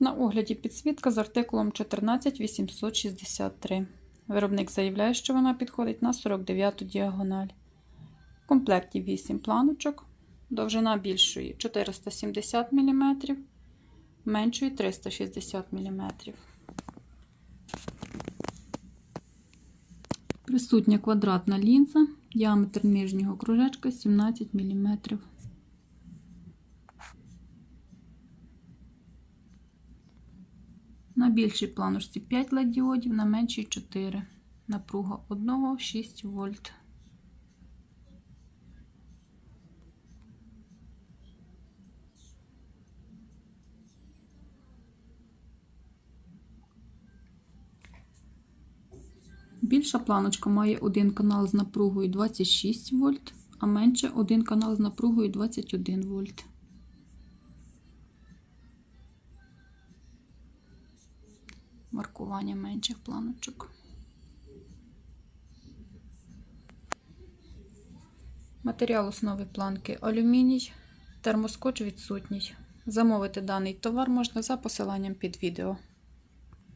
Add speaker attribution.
Speaker 1: На огляді підсвітка з артикулом 14863. Виробник заявляє, що вона підходить на 49-ту діагональ. В комплекті 8 планочок, довжина більшої 470 мм, меншої 360 мм. Присутня квадратна лінза, діаметр нижнього кружечка 17 мм. На більшій планочці 5 LED діодів, на меншій 4. Напруга 1 6 вольт. Більша планочка має один канал з напругою 26 вольт, а менше один канал з напругою 21 вольт. Маркування менших планочок. Матеріал основи планки алюміній, термоскоч відсутній. Замовити даний товар можна за посиланням під відео.